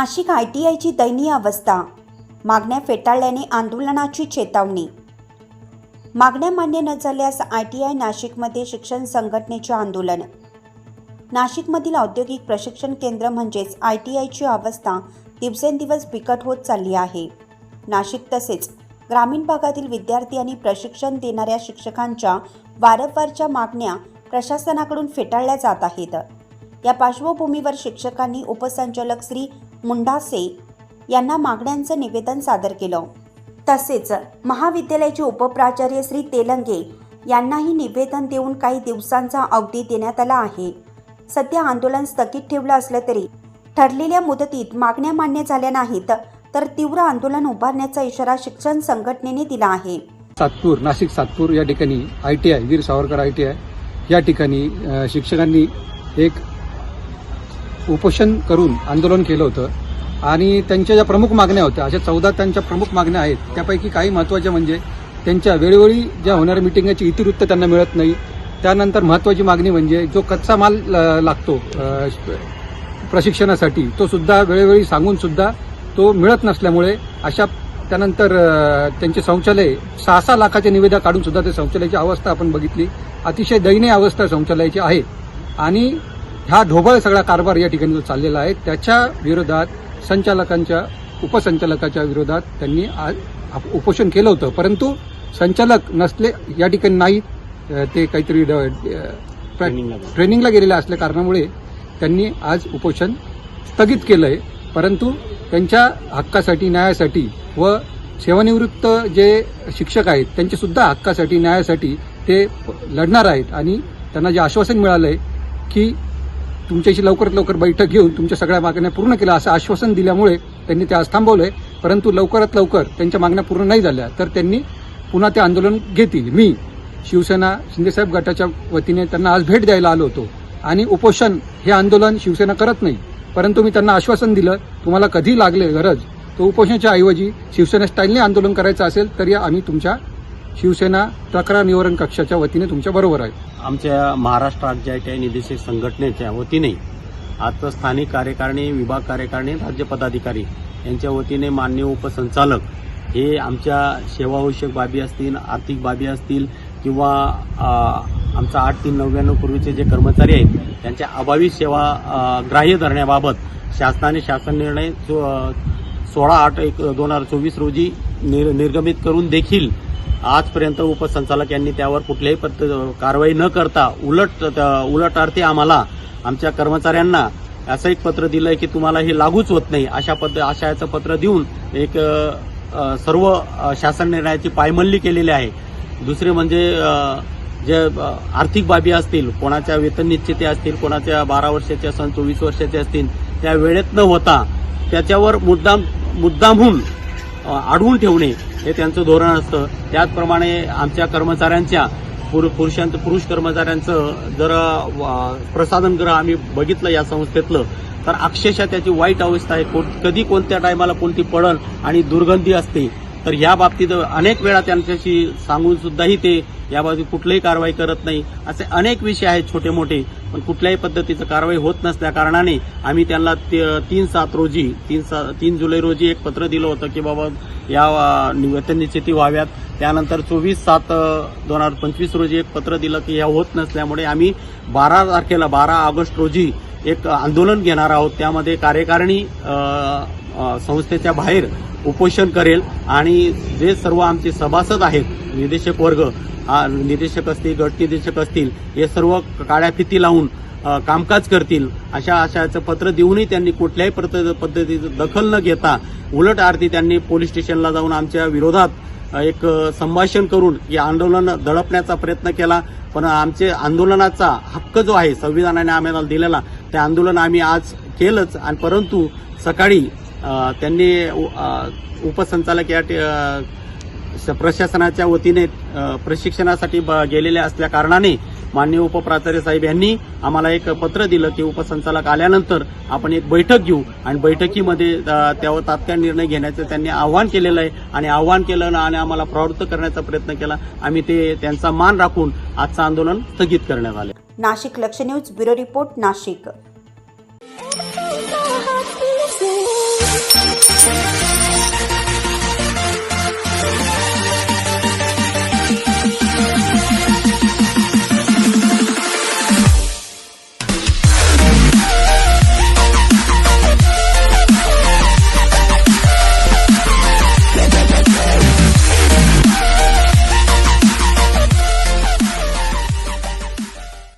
Nashik I T आयची दयनीय अवस्था. मागण्या फेटाळल्याने आंदोलनाची चेतावणी. मागण्या मान्य न झाल्यास आय टी आय नाशिकमध्ये शिक्षण संघटनेचे आंदोलन. नाशिकमधील औद्योगिक प्रशिक्षण केंद्र म्हणजेच आय टी आयची अवस्था दिवसेंदिवस बिकट होत चालली आहे. नाशिक तसेच ग्रामीण भागातील विद्यार्थी आणि प्रशिक्षण देणाऱ्या शिक्षकांच्या वारंवारच्या मागण्या प्रशासनाकडून फेटाळल्या जात आहेत. या पार्श्वभूमीवर शिक्षकांनी उपसंचालक श्री मुंडासे यांना मागण्यांचं निवेदन सादर केलं. तसेच महाविद्यालयाचे उपप्राचार्य श्री तेलंगे यांनाही निवेदन देऊन काही दिवसांचा अवधी देण्यात आला आहे. सध्या आंदोलन स्थगित ठेवलं असलं तरी ठरलेल्या मुदतीत मागण्या मान्य झाल्या नाहीत तर तीव्र आंदोलन उभारण्याचा इशारा शिक्षण संघटनेने दिला आहे. सातपूर नाशिक सातपूर या ठिकाणी I T I Veer Savarkar I T I या ठिकाणी शिक्षकांनी एक उपोषण करून आंदोलन केलं होतं. आणि त्यांच्या ज्या प्रमुख मागण्या होत्या अशा चौदा त्यांच्या प्रमुख मागण्या आहेत त्यापैकी काही महत्त्वाच्या म्हणजे त्यांच्या वेळोवेळी ज्या होणाऱ्या मिटिंगाची इतिवृत्त त्यांना मिळत नाही. त्यानंतर महत्त्वाची मागणी म्हणजे जो कच्चा माल लागतो प्रशिक्षणासाठी तो सुद्धा वेळोवेळी सांगून सुद्धा तो मिळत नसल्यामुळे अशा त्यानंतर त्यांचे शौचालय सहा सहा लाखाच्या निविदा काढून सुद्धा ते शौचालयाची अवस्था आपण बघितली. अतिशय दयनीय अवस्था शौचालयाची आहे. आणि हा ढोबळ सगळा कारभार या ठिकाणी जो चाललेला आहे त्याच्या विरोधात संचालकांच्या उपसंचालकाच्या विरोधात त्यांनी आज उपोषण केलं होतं. परंतु संचालक नसले या ठिकाणी नाहीत अ, ते काहीतरी ट्रेनिंगला गेलेल्या असल्या कारणामुळे त्यांनी आज उपोषण स्थगित केलं आहे परंतु त्यांच्या हक्कासाठी न्यायासाठी व सेवानिवृत्त जे शिक्षक आहेत त्यांच्या सुद्धा हक्कासाठी न्यायासाठी ते लढणार आहेत. आणि त्यांना जे आश्वासन मिळालं आहे की तुमच्याशी लवकरात लवकर बैठक घेऊन तुमच्या सगळ्या मागण्या पूर्ण केल्या असं आश्वासन दिल्यामुळे त्यांनी ते आज थांबवलंय परंतु लवकरात लवकर त्यांच्या मागण्या पूर्ण नाही झाल्या. तर त्यांनी पुन्हा ते आंदोलन घेतील. मी शिवसेना शिंदेसाहेब गटाच्या वतीने त्यांना आज भेट द्यायला आलो होतो. आणि उपोषण हे आंदोलन शिवसेना करत नाही. परंतु मी त्यांना आश्वासन दिलं तुम्हाला कधी लागले गरज? तो उपोषणाच्या ऐवजी शिवसेना स्टाईलने आंदोलन करायचं असेल तरी आम्ही तुमच्या शिवसेना तक्रार निवारण कक्षाच्या वतीने तुमच्या बरोबर आहे. आमच्या महाराष्ट्र राज्य आय निदेशक संघटनेच्या वतीने आता स्थानिक कार्यकारिणी विभाग कार्यकारिणी राज्य पदाधिकारी यांच्या वतीने मान्य उपसंचालक हे आमच्या सेवावश्यक बाबी असतील आर्थिक बाबी असतील किंवा आमचा आठ तीन नव्याण्णव पूर्वीचे जे कर्मचारी आहेत त्यांच्या अभावी सेवा ग्राह्य धरण्याबाबत शासनाने शासन निर्णय सोळा आठ एक दोन हजार चोवीस रोजी निर निर्गमित करून देखील आजपर्यंत उपसंचालक यांनी त्यावर कुठल्याही पद्धत कारवाई न करता उलट उलट अर्थी आम्हाला आमच्या कर्मचाऱ्यांना असं एक पत्र दिलंय की तुम्हाला हे लागूच होत नाही. अशा पद्ध अशा याचं पत्र देऊन एक सर्व शासन निर्णयाची पायमल्ली केलेली आहे. दुसरे म्हणजे जे आर्थिक बाबी असतील कोणाच्या वेतन निश्चिती असतील कोणाच्या बारा वर्षाचे असतील चोवीस वर्षाचे असतील त्या वेळेत न होता त्याच्यावर मुद्दाम मुद्दामहून अडवून ठेवणे हे त्यांचं धोरण असतं. त्याचप्रमाणे आमच्या कर्मचाऱ्यांच्या पुरुषांचं पुरुष कर्मचाऱ्यांचं जर प्रसाधन ग्रह आम्ही बघितलं या संस्थेतलं तर अक्षरशः त्याची वाईट अवस्था आहे. कधी कोणत्या टायमाला कोणती पडल आणि दुर्गंधी असते तर या बाबतीत अनेक वेळा त्यांच्याशी सांगून सुद्धाही ते याबाबतीत कुठलीही कारवाई करत नाही. असे अनेक विषय आहेत छोटे मोठे पण कुठल्याही पद्धतीचं कारवाई होत नसल्या कारणाने आम्ही त्यांना तीन सात रोजी तीन सा तीन जुलै रोजी एक पत्र दिलं होतं की बाबा या अ, व्हाव्यात. त्यानंतर चोवीस सात दोन हजार पंचवीस रोजी एक पत्र दिलं की या होत नसल्यामुळे आम्ही बारा तारखेला बारा ऑगस्ट रोजी एक आंदोलन घेणार आहोत. त्यामध्ये कार्यकारिणी संस्थेच्या बाहेर उपोषण करेल आणि जे सर्व आमचे सभासद आहेत निदेशक वर्ग निदेशक असतील गट निदेशक असतील हे सर्व काळ्या फिती लावून कामकाज करतील अशा अशाचं पत्र देऊनही त्यांनी कुठल्याही पद्धतीचं दखल न घेता उलट आरती त्यांनी पोलीस स्टेशनला जाऊन आमच्या विरोधात एक संभाषण करून हे आंदोलन दडपण्याचा प्रयत्न केला. पण आमचे आंदोलनाचा हक्क जो आहे संविधानाने आम्हाला दिलेला ते आंदोलन आम्ही आज केलंच. आणि परंतु सकाळी त्यांनी उपसंचालक या प्रशासनाच्या वतीने प्रशिक्षणासाठी ब- गेलेले असल्या कारणाने माननीय उपप्राचार्य साहेब यांनी आम्हाला एक पत्र दिलं की उपसंचालक आल्यानंतर आपण एक बैठक घेऊ आणि बैठकीमध्ये त्यावर तात्काळ निर्णय घेण्याचं त्यांनी आव्हान केलेलं आहे आणि आव्हान केलं आणि आम्हाला प्रवृत्त करण्याचा प्रयत्न केला. आम्ही ते त्यांचा मान राखून आजचं आंदोलन स्थगित करण्यात आलं. Nashik Laksh news bureau report Nashik. आहे